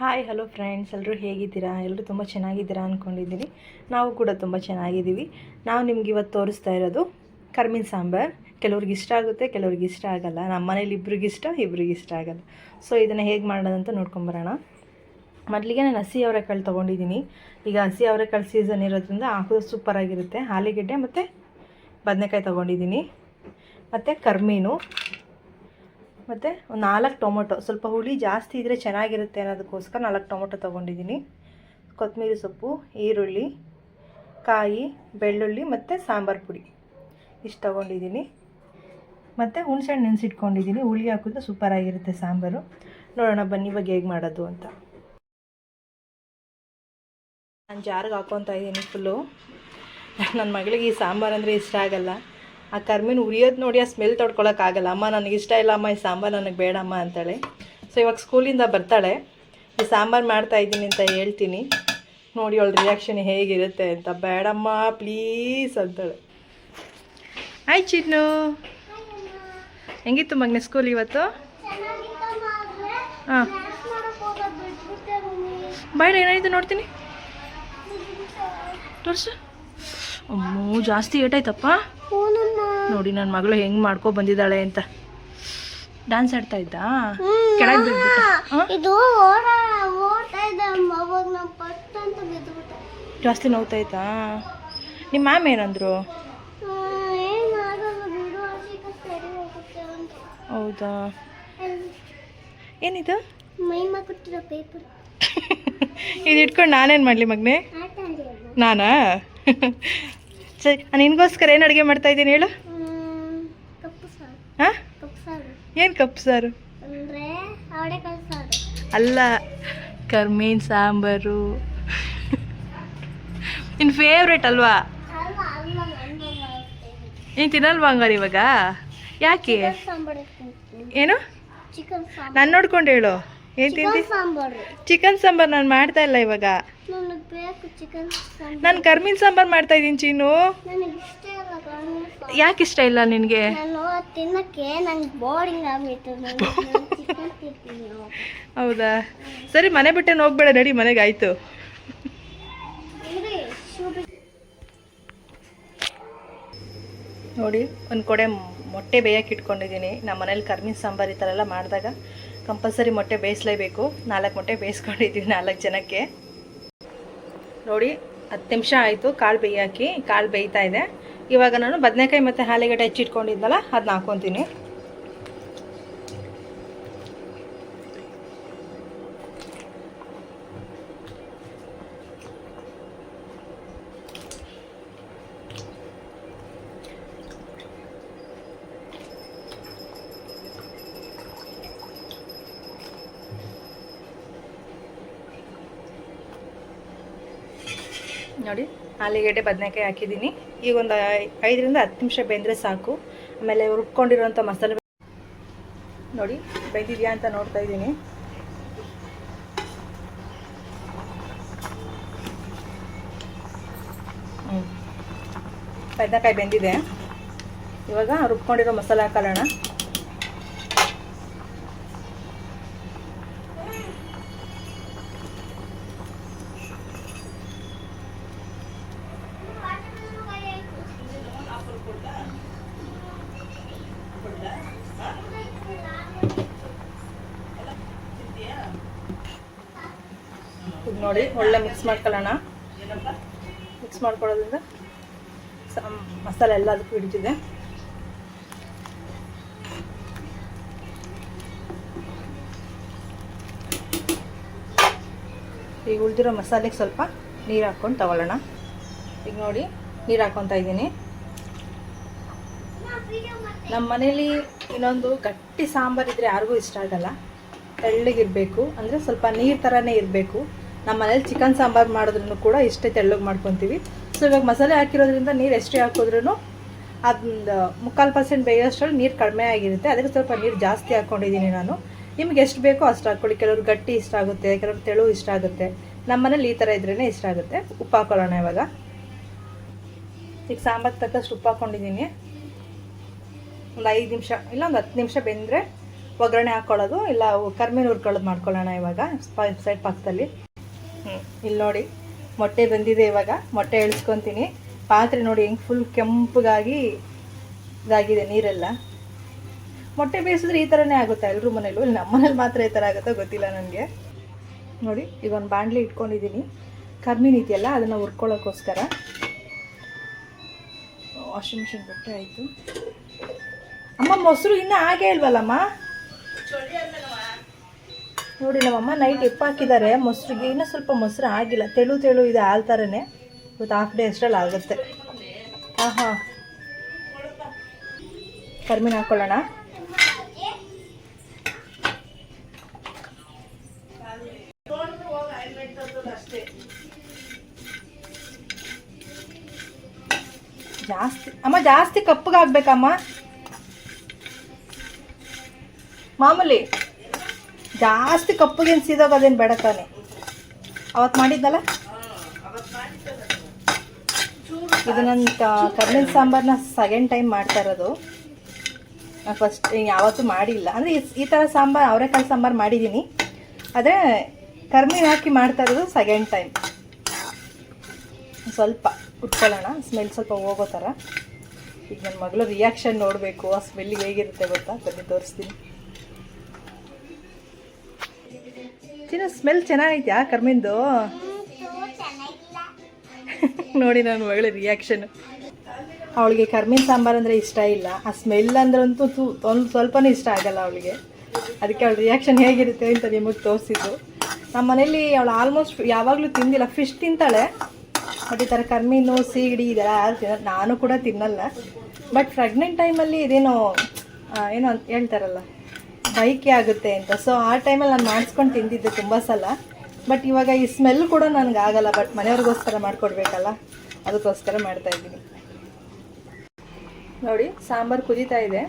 Hi hello friends ಎಲ್ಲರೂ ಹೇಗಿದ್ದೀರಾ? ಎಲ್ಲರೂ ತುಂಬ ಚೆನ್ನಾಗಿದ್ದೀರಾ ಅಂದ್ಕೊಂಡಿದ್ದೀನಿ ನಾವು ಕೂಡ ತುಂಬ ಚೆನ್ನಾಗಿದ್ದೀವಿ. ನಾವು ನಿಮ್ಗೆ ಇವತ್ತು ತೋರಿಸ್ತಾ ಇರೋದು ಕರ್ಮಿನ ಸಾಂಬಾರ್. ಕೆಲವ್ರಿಗೆ ಇಷ್ಟ ಆಗುತ್ತೆ, ಕೆಲವ್ರಿಗೆ ಇಷ್ಟ ಆಗಲ್ಲ. ನಮ್ಮ ಮನೇಲಿ ಇಬ್ರಿಗೆ ಇಷ್ಟ ಇಬ್ರಿಗೆ ಇಷ್ಟ ಆಗಲ್ಲ. ಸೊ ಇದನ್ನು ಹೇಗೆ ಮಾಡೋದಂತ ನೋಡ್ಕೊಂಬರೋಣ ಮೊದಲಿಗೆ ನಾನು ಹಸಿ ಅವರೆಕಾಳು ತೊಗೊಂಡಿದ್ದೀನಿ ಈಗ ಹಸಿ ಅವರೆಕಾಳು ಸೀಸನ್ ಇರೋದ್ರಿಂದ ಹಾಕೋದು ಸೂಪರಾಗಿರುತ್ತೆ ಆಲೂಗೆಡ್ಡೆ ಮತ್ತು ಬದನೆಕಾಯಿ ತೊಗೊಂಡಿದ್ದೀನಿ ಮತ್ತು ಕರ್ಮೀನು. ಮತ್ತು ಒಂದು ನಾಲ್ಕು ಟೊಮೊಟೊ. ಸ್ವಲ್ಪ ಹುಳಿ ಜಾಸ್ತಿ ಇದ್ದರೆ ಚೆನ್ನಾಗಿರುತ್ತೆ ಅನ್ನೋದಕ್ಕೋಸ್ಕರ ನಾಲ್ಕು ಟೊಮೊಟೊ ತೊಗೊಂಡಿದ್ದೀನಿ. ಕೊತ್ತಂಬರಿ ಸೊಪ್ಪು, ಈರುಳ್ಳಿ, ಕಾಯಿ, ಬೆಳ್ಳುಳ್ಳಿ ಮತ್ತು ಸಾಂಬಾರು ಪುಡಿ. ಇಷ್ಟು ತೊಗೊಂಡಿದ್ದೀನಿ. ಮತ್ತು ಹುಣ್ಸೆಹಣ್ಣು ನೆನೆಸಿಟ್ಕೊಂಡಿದ್ದೀನಿ. ಹುಳಿ ಹಾಕಿದ್ರೆ ಸೂಪರಾಗಿರುತ್ತೆ ಸಾಂಬಾರು. ನೋಡೋಣ ಬನ್ನಿ ಬಗ್ಗೆ ಹೇಗೆ ಮಾಡೋದು ಅಂತ. ನಾನು ಜಾರಿಗೆ ಹಾಕ್ಕೊತಾ ಇದ್ದೀನಿ ಫುಲ್ಲು ನನ್ನ ಮಗಳಿಗೆ ಈ ಸಾಂಬಾರು ಅಂದರೆ ಇಷ್ಟ ಆಗಲ್ಲ. ಆ ಕರ್ಮಿನ ಉರಿಯೋದು ನೋಡಿ ಆ ಸ್ಮೆಲ್ ತೊಡ್ಕೊಳಕ್ಕಾಗಲ್ಲ ಅಮ್ಮ ನನಗೆ ಇಷ್ಟ ಇಲ್ಲ ಅಮ್ಮ ಈ ಸಾಂಬಾರು ನನಗೆ ಬೇಡಮ್ಮ ಅಂತೇಳಿ. ಸೊ ಇವಾಗ ಸ್ಕೂಲಿಂದ ಬರ್ತಾಳೆ. ಈ ಸಾಂಬಾರು ಮಾಡ್ತಾ ಇದ್ದೀನಿ ಅಂತ ಹೇಳ್ತೀನಿ. ನೋಡಿ ಅವಳ ರಿಯಾಕ್ಷನ್ ಹೇಗಿರುತ್ತೆ ಅಂತ. ಬೇಡಮ್ಮ ಪ್ಲೀಸ್ ಅಂತಾಳೆ. ಆಯ್ ಚಿನ್ನು. ಹೆಂಗಿತ್ತು ಮಗನೆ ಸ್ಕೂಲ್ ಇವತ್ತು? ಹಾಂ. ಬೇಡ ಏನಾಯಿತು ನೋಡ್ತೀನಿ. ತೋರ್ಸು. ಅಮ್ಮ ಜಾಸ್ತಿ ಏಟಾಯ್ತಪ್ಪ ನೋಡಿ ನನ್ನ ಮಗಳು ಹೆಂಗೆ ಮಾಡ್ಕೊ ಬಂದಿದ್ದಾಳೆ ಅಂತ. ಡ್ಯಾನ್ಸ್ ಆಡ್ತಾ ಇದ್ದಾ? ಕೆಳಗೆ ಬಿದ್ಬಿಟ್ಟ. ಜಾಸ್ತಿ ನೋವ್ತಾಯ್ತಾ ನಿಮ್ಮ ಮ್ಯಾಮ್ ಏನಂದ್ರು? ಹೌದಾ? ಏನಿದು? ಪೇಪರ್ ಇದು ಇಟ್ಕೊಂಡು ನಾನೇನು ಮಾಡಲಿ ಮಗನೇ? ನಾನಾ? ಸರಿ ನಾನು ನಿನಗೋಸ್ಕರ ಏನು ಅಡುಗೆ ಮಾಡ್ತಾ ಇದ್ದೀನಿ ಹೇಳು? ಹಾಂ? ಏನು ಕಪ್ಪು ಸಾರು ಅಲ್ಲ ಕರ್ಮೀನ್ ಸಾಂಬಾರು. ನಿನ್ನ ಫೇವ್ರೇಟ್ ಅಲ್ವಾ? ನೀನು ತಿನ್ನಲ್ವಾ ಹಂಗಾರೆ ಇವಾಗ? ಯಾಕೆ? ಏನು? ನಾನು ನೋಡ್ಕೊಂಡು ಹೇಳು. ಏನು ಚಿಕನ್ ಸಾಂಬಾರ್. ಚಿಕನ್ ಸಾಂಬಾರು ನಾನು ಮಾಡ್ತಾ ಇಲ್ಲ ಇವಾಗ. ನಾನು ಕರ್ಮಿನ್ ಸಾಂಬಾರು ಮಾಡ್ತಾ ಇದ್ದೀನಿ ಚೀನು. ಯಾಕೆ ಇಷ್ಟ ಇಲ್ಲ ನಿನಗೆ? ಹೌದಾ? ಸರಿ ಮನೆ ಬಿಟ್ಟೆ ಹೋಗ್ಬೇಡ ನಡಿ ಮನೆಗೆ ಆಯ್ತು. ನೋಡಿ ಒಂದು ಕೊಡೆ ಮೊಟ್ಟೆ ಬೇಯಕ್ಕೆ ಇಟ್ಕೊಂಡಿದ್ದೀನಿ ನಮ್ಮ ಮನೇಲಿ ಕರ್ಮಿನ್ ಸಾಂಬಾರು ಈ ಥರ ಎಲ್ಲ ಮಾಡಿದಾಗ ಕಂಪಲ್ಸರಿ ಮೊಟ್ಟೆ ಬೇಯಿಸಲೇಬೇಕು. ನಾಲ್ಕು ಮೊಟ್ಟೆ ಬೇಯಿಸ್ಕೊಂಡಿದ್ದೀವಿ ನಾಲ್ಕು ಜನಕ್ಕೆ. ನೋಡಿ, ಹತ್ತು ನಿಮಿಷ ಆಯಿತು, ಕಾಳು ಬೇಯಾಕಿ ಕಾಳು ಬೇಯ್ತಾ ಇದೆ. ಇವಾಗ ನಾನು ಬದನೆಕಾಯಿ ಮತ್ತು ಆಲೂಗಡ್ಡೆ ಹೆಚ್ಚಿಟ್ಕೊಂಡಿದ್ನಲ್ಲ ಅದನ್ನ ಹಾಕ್ಕೊತೀನಿ. ನೋಡಿ, ಆಲೂಗೆಡ್ಡೆ, ಬದನೆಕಾಯಿ ಹಾಕಿದ್ದೀನಿ. ಈಗ ಒಂದು ಐದರಿಂದ ಹತ್ತು ನಿಮಿಷ ಬೆಂದರೆ ಸಾಕು. ಆಮೇಲೆ ರುಬ್ಕೊಂಡಿರೋಂಥ ಮಸಾಲೆ ನೋಡಿ, ಬೆಂದಿದೆಯಾ ಅಂತ ನೋಡ್ತಾ ಇದ್ದೀನಿ. ಹ್ಞೂ ಬದನೆಕಾಯಿ ಬೆಂದಿದೆ. ಇವಾಗ ರುಬ್ಕೊಂಡಿರೋ ಮಸಾಲೆ ಹಾಕೊಳ್ಳೋಣ ಈಗ ನೋಡಿ, ಒಳ್ಳೆ ಮಿಕ್ಸ್ ಮಾಡ್ಕೊಳ್ಳೋಣ. ಮಿಕ್ಸ್ ಮಾಡ್ಕೊಳ್ಳೋದ್ರಿಂದ ಮಸಾಲೆ ಎಲ್ಲ ಅದಕ್ಕೂ ಹಿಡಿತಿದೆ. ಈಗ ಉಳಿದಿರೋ ಮಸಾಲೆಗೆ ಸ್ವಲ್ಪ ನೀರು ಹಾಕ್ಕೊಂಡು ತಗೊಳ್ಳೋಣ. ಈಗ ನೋಡಿ, ನೀರು ಹಾಕ್ಕೊತಾ ಇದ್ದೀನಿ. ನಮ್ಮ ಮನೇಲಿ ಇನ್ನೊಂದು ಗಟ್ಟಿ ಸಾಂಬಾರು ಇದ್ರೆ ಯಾರಿಗೂ ಇಷ್ಟ ಆಗಲ್ಲ. ತೆಳ್ಳಗಿರಬೇಕು, ಅಂದರೆ ಸ್ವಲ್ಪ ನೀರು ಥರನೇ ಇರಬೇಕು. ನಮ್ಮ ಮನೇಲಿ ಚಿಕನ್ ಸಾಂಬಾರು ಮಾಡಿದ್ರೂ ಕೂಡ ಇಷ್ಟೇ ತೆಳ್ಳಗೆ ಮಾಡ್ಕೊತೀವಿ. ಸೊ ಇವಾಗ ಮಸಾಲೆ ಹಾಕಿರೋದ್ರಿಂದ ನೀರು ಎಷ್ಟೇ ಹಾಕಿದ್ರೂ ಅದೊಂದು ಮುಕ್ಕಾಲು ಪರ್ಸೆಂಟ್ ಬೇಯೋಷ್ಟರಲ್ಲಿ ನೀರು ಕಡಿಮೆ ಆಗಿರುತ್ತೆ. ಅದಕ್ಕೆ ಸ್ವಲ್ಪ ನೀರು ಜಾಸ್ತಿ ಹಾಕ್ಕೊಂಡಿದ್ದೀನಿ ನಾನು. ನಿಮ್ಗೆ ಎಷ್ಟು ಬೇಕೋ ಅಷ್ಟು ಹಾಕ್ಕೊಳ್ಳಿ ಕೆಲವ್ರು ಗಟ್ಟಿ ಇಷ್ಟ ಆಗುತ್ತೆ, ಕೆಲವ್ರು ತೆಳು ಇಷ್ಟ ಆಗುತ್ತೆ. ನಮ್ಮ ಮನೇಲಿ ಈ ಥರ ಇದ್ರೇ ಇಷ್ಟ ಆಗುತ್ತೆ. ಉಪ್ಪು ಹಾಕೊಳ್ಳೋಣ ಇವಾಗ. ಈಗ ಸಾಂಬಾರು ತಕ್ಕಷ್ಟು ಉಪ್ಪು ಹಾಕ್ಕೊಂಡಿದ್ದೀನಿ ಒಂದು ಐದು ನಿಮಿಷ, ಇಲ್ಲ ಒಂದು ಹತ್ತು ನಿಮಿಷ ಬೆಂದರೆ ಒಗ್ಗರಣೆ ಹಾಕ್ಕೊಳ್ಳೋದು ಇಲ್ಲ ಕರ್ಮೇನ ಹುರ್ಕೊಳ್ಳೋದು ಮಾಡ್ಕೊಳ್ಳೋಣ ಇವಾಗ ಸೈಡ್ ಪಕ್ಕದಲ್ಲಿ. ಇಲ್ಲಿ ನೋಡಿ, ಮೊಟ್ಟೆ ಬಂದಿದೆ ಇವಾಗ. ಮೊಟ್ಟೆ ಎಳ್ಸ್ಕೊತೀನಿ. ಪಾತ್ರೆ ನೋಡಿ ಹೆಂಗೆ ಫುಲ್ ಕೆಂಪಗಾಗಿ ಇದಾಗಿದೆ ನೀರೆಲ್ಲ. ಮೊಟ್ಟೆ ಬೇಯಿಸಿದ್ರೆ ಈ ಥರನೇ ಆಗುತ್ತೆ ಎಲ್ಲರೂ ಮನೇಲೂ? ಇಲ್ಲಿ ನಮ್ಮ ಮನೇಲಿ ಮಾತ್ರ ಈ ಥರ ಆಗುತ್ತೋ ಗೊತ್ತಿಲ್ಲ ನನಗೆ. ನೋಡಿ, ಈಗ ಒಂದು ಬಾಣಲಿ ಇಟ್ಕೊಂಡಿದ್ದೀನಿ. ಕರ್ಮಿನ ಇದೆಯಲ್ಲ ಅದನ್ನು ಹುರ್ಕೊಳ್ಳೋಕ್ಕೋಸ್ಕರ ವಾಷಿಂಗ್ ಮಿಷಿನ್ ಬಟ್ಟೆ ಆಯಿತು. ಅಮ್ಮ, ಮೊಸರು ಇನ್ನೂ ಆಗೇ ಇಲ್ವಲ್ಲಮ್ಮ? ನೋಡಿ, ನಮ್ಮಮ್ಮ ನೈಟ್ ಎಪ್ಪ ಹಾಕಿದ್ದಾರೆ. ಮೊಸರಿಗೆ ಇನ್ನೂ ಸ್ವಲ್ಪ ಮೊಸರು ಆಗಿಲ್ಲ. ತೆಳು ತೆಳು ಇದೆ ಆಲ್ ಥರನೇ ಇವತ್ತು ಹಾಫ್ ಡೇ ಅಷ್ಟರಲ್ಲಿ ಆಗುತ್ತೆ. ಹಾಂ ಹಾಂ ಕರ್ಮಿನ ಹಾಕ್ಕೊಳ್ಳೋಣ ಜಾಸ್ತಿ, ಅಮ್ಮ ಜಾಸ್ತಿ ಕಪ್ಪಗಾಗ್ಬೇಕಮ್ಮ ಮಾಮೂಲಿ. ಜಾಸ್ತಿ ಕಪ್ಪಗೇನು ಸೀದೋಗೋದೇನು ಬೇಡ ತಾನೆ. ಅವತ್ತು ಮಾಡಿದ್ದಲ್ಲ? ಇದು ನನ್ನ ಕರ್ಮೀನ್ ಸಾಂಬಾರನ್ನ ಸೆಕೆಂಡ್ ಟೈಮ್ ಮಾಡ್ತಾ ಇರೋದು. ನಾನು ಫಸ್ಟ್ ಯಾವತ್ತೂ ಮಾಡಿಲ್ಲ. ಅಂದರೆ ಈ ಥರ ಸಾಂಬಾರು, ಅವರೆಕಾಳು ಸಾಂಬಾರು ಮಾಡಿದ್ದೀನಿ ಆದರೆ ಕರ್ಮಿನ ಹಾಕಿ ಮಾಡ್ತಾ ಇರೋದು ಸೆಕೆಂಡ್ ಟೈಮ್ ಸ್ವಲ್ಪ ಉಟ್ಕೊಳ್ಳೋಣ ಸ್ಮೆಲ್ ಸ್ವಲ್ಪ ಹೋಗೋ ಥರ ಈಗ ನನ್ನ ಮಗಳು ರಿಯಾಕ್ಷನ್ ನೋಡಬೇಕು, ಆ ಸ್ಮೆಲ್ಲಿಗೆ ಹೇಗಿರುತ್ತೆ ಗೊತ್ತಾ? ಬನ್ನಿ, ತೋರಿಸ್ತೀನಿ. ಚಿನ್ನ ಸ್ಮೆಲ್ ಚೆನ್ನಾಗೈತ್ಯಾ ಕರ್ಮಿಂದು? ನೋಡಿ ನನ್ನ ಮಗಳ ರಿಯಾಕ್ಷನ್ ಅವಳಿಗೆ ಕರ್ಮಿನ ಸಾಂಬಾರು ಅಂದರೆ ಇಷ್ಟ ಇಲ್ಲ. ಆ ಸ್ಮೆಲ್ ಅಂದ್ರಂತೂ ತು, ಒಂದು ಸ್ವಲ್ಪನೂ ಇಷ್ಟ ಆಗಲ್ಲ ಅವಳಿಗೆ. ಅದಕ್ಕೆ ಅವಳ ರಿಯಾಕ್ಷನ್ ಹೇಗಿರುತ್ತೆ ಅಂತ ನಿಮಗೆ ತೋರಿಸಿದ್ದು. ನಮ್ಮ ಮನೇಲಿ ಅವಳು ಆಲ್ಮೋಸ್ಟ್ ಯಾವಾಗಲೂ ತಿಂದಿಲ್ಲ ಫಿಶ್ ತಿಂತಾಳೆ. ಬಟ್ ಈ ಥರ ಕರ್ಮೀನು, ಸೀಗಡಿ ಇದೆಲ್ಲ ಯಾರು ನಾನು ಕೂಡ ತಿನ್ನಲ್ಲ. ಬಟ್ ಪ್ರೆಗ್ನೆಂಟ್ ಟೈಮಲ್ಲಿ ಇದೇನೋ ಏನೋ ಅಂತ ಹೇಳ್ತಾರಲ್ಲ. ಬೈಕೆ ಆಗುತ್ತೆ ಅಂತ. ಸೊ ಆ ಟೈಮಲ್ಲಿ ನಾನು ಮಾಡಿಸ್ಕೊಂಡು ತಿಂದಿದ್ದೆ ತುಂಬ ಸಲ. ಬಟ್ ಇವಾಗ ಈ ಸ್ಮೆಲ್ ಕೂಡ ನನಗೆ ಆಗಲ್ಲ. ಬಟ್ ಮನೆಯವ್ರಿಗೋಸ್ಕರ ಮಾಡಿಕೊಡ್ಬೇಕಲ್ಲ? ಅದಕ್ಕೋಸ್ಕರ ಮಾಡ್ತಾ ಇದ್ದೀನಿ. ನೋಡಿ, ಸಾಂಬಾರು ಕುದೀತಾ ಇದೆ.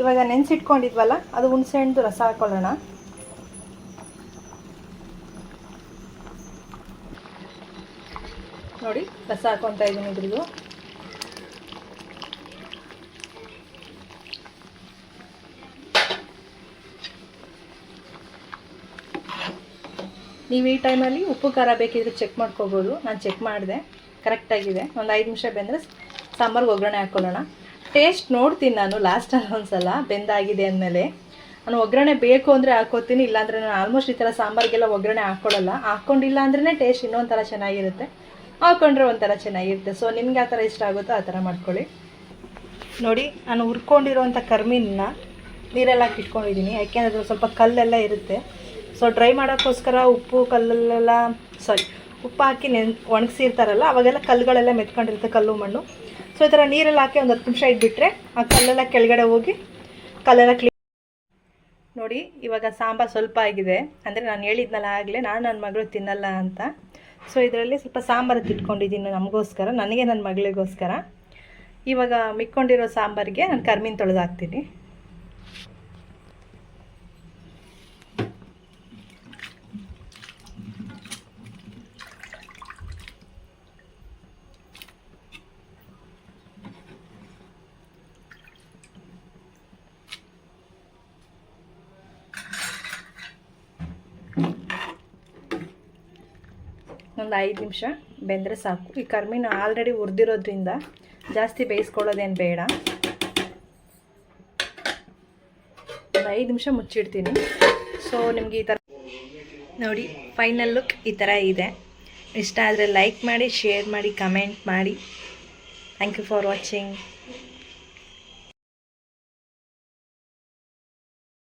ಇವಾಗ ನೆನೆಸಿಟ್ಕೊಂಡಿದ್ವಲ್ಲ, ಅದು ಹುಣಸೆಹಣ್ಣು ರಸ ಹಾಕ್ಕೊಳ್ಳೋಣ ನೋಡಿ, ರಸ ಹಾಕೊತಾ ಇದ್ದೀನಿ ಇದ್ರದ್ದು. ನೀವು ಈ ಟೈಮಲ್ಲಿ ಉಪ್ಪು, ಖಾರ ಬೇಕಿದ್ರೆ ಚೆಕ್ ಮಾಡ್ಕೋಬೋದು. ನಾನು ಚೆಕ್ ಮಾಡಿದೆ. ಕರೆಕ್ಟಾಗಿದೆ ಒಂದು ಐದು ನಿಮಿಷ ಬೆಂದರೆ ಸಾಂಬಾರ್ಗೆ ಒಗ್ಗರಣೆ ಹಾಕ್ಕೊಳ್ಳೋಣ ಟೇಸ್ಟ್ ನೋಡ್ತೀನಿ ನಾನು ಲಾಸ್ಟಲ್ಲಿ ಒಂದು ಸಲ ಬೆಂದಾಗಿದೆ ಅಂದಮೇಲೆ. ನಾನು ಒಗ್ಗರಣೆ ಬೇಕು ಅಂದರೆ ಹಾಕೋತೀನಿ ಇಲ್ಲಾಂದರೆ ನಾನು ಆಲ್ಮೋಸ್ಟ್ ಈ ಥರ ಸಾಂಬಾರಿಗೆಲ್ಲ ಒಗ್ಗರಣೆ ಹಾಕ್ಕೊಳ್ಳಲ್ಲ ಹಾಕ್ಕೊಂಡಿಲ್ಲ ಅಂದ್ರೇ ಟೇಸ್ಟ್ ಇನ್ನೊಂಥರ ಚೆನ್ನಾಗಿರುತ್ತೆ. ಹಾಕ್ಕೊಂಡ್ರೆ ಒಂಥರ ಚೆನ್ನಾಗಿರುತ್ತೆ. ಸೊ ನಿಮ್ಗೆ ಆ ಥರ ಇಷ್ಟ ಆಗುತ್ತೋ ಆ ಥರ ಮಾಡ್ಕೊಳ್ಳಿ. ನೋಡಿ, ನಾನು ಹುರ್ಕೊಂಡಿರೋವಂಥ ಕರ್ಮಿನ ನೀರೆಲ್ಲ ಹಾಕಿ ಇಟ್ಕೊಂಡಿದ್ದೀನಿ. ಯಾಕೆಂದರೆ ಸ್ವಲ್ಪ ಕಲ್ಲೆಲ್ಲ ಇರುತ್ತೆ. ಸೊ ಡ್ರೈ ಮಾಡೋಕ್ಕೋಸ್ಕರ ಉಪ್ಪು, ಕಲ್ಲಲ್ಲೆಲ್ಲ ಸಾರಿ ಉಪ್ಪು ಹಾಕಿ ನೆನ್, ಒಣಗಿಸಿರ್ತಾರಲ್ಲ, ಅವಾಗೆಲ್ಲ ಕಲ್ಲುಗಳೆಲ್ಲ ಮೆತ್ಕೊಂಡಿರುತ್ತೆ, ಕಲ್ಲು ಮಣ್ಣು. ಸೊ ಈ ಥರ ನೀರೆಲ್ಲ ಹಾಕಿ ಒಂದು ಹತ್ತು ನಿಮಿಷ ಇಟ್ಬಿಟ್ರೆ ಆ ಕಲ್ಲೆಲ್ಲ ಕೆಳಗಡೆ ಹೋಗಿ ಕಲ್ಲೆಲ್ಲ ಕ್ಲೀನ್ ನೋಡಿ, ಇವಾಗ ಸಾಂಬಾರು ಸ್ವಲ್ಪ ಆಗಿದೆ. ಅಂದರೆ ನಾನು ಹೇಳಿದ್ನಲ್ಲ ಆಗಲೇ, ನಾನು ನನ್ನ ಮಗಳು ತಿನ್ನಲ್ಲ ಅಂತ. ಸೊ ಇದರಲ್ಲಿ ಸ್ವಲ್ಪ ಸಾಂಬಾರು ತಿಟ್ಕೊಂಡಿದ್ದೀನಿ ನಮಗೋಸ್ಕರ, ನನಗೆ ನನ್ನ ಮಗಳಿಗೋಸ್ಕರ. ಇವಾಗ ಮಿಕ್ಕೊಂಡಿರೋ ಸಾಂಬಾರಿಗೆ ನಾನು ಕರ್ಮೀನ್ ತೊಳೆದು ಹಾಕ್ತೀನಿ. ಒಂದು ಐದು ನಿಮಿಷ. ಬೆಂದರೆ ಸಾಕು. ಈ ಕರ್ಮೀನು ಆಲ್ರೆಡಿ ಹುರಿದಿರೋದ್ರಿಂದ ಜಾಸ್ತಿ ಬೇಯಿಸ್ಕೊಳ್ಳೋದೇನು ಬೇಡ. ಒಂದು ಐದು ನಿಮಿಷ ಮುಚ್ಚಿಡ್ತೀನಿ. ಸೊ ನಿಮಗೆ ಈ ಥರ ನೋಡಿ ಫೈನಲ್ ಲುಕ್ ಈ ಥರ ಇದೆ. ಇಷ್ಟ ಆದರೆ ಲೈಕ್ ಮಾಡಿ ಶೇರ್ ಮಾಡಿ ಕಮೆಂಟ್ ಮಾಡಿ. Thank you for watching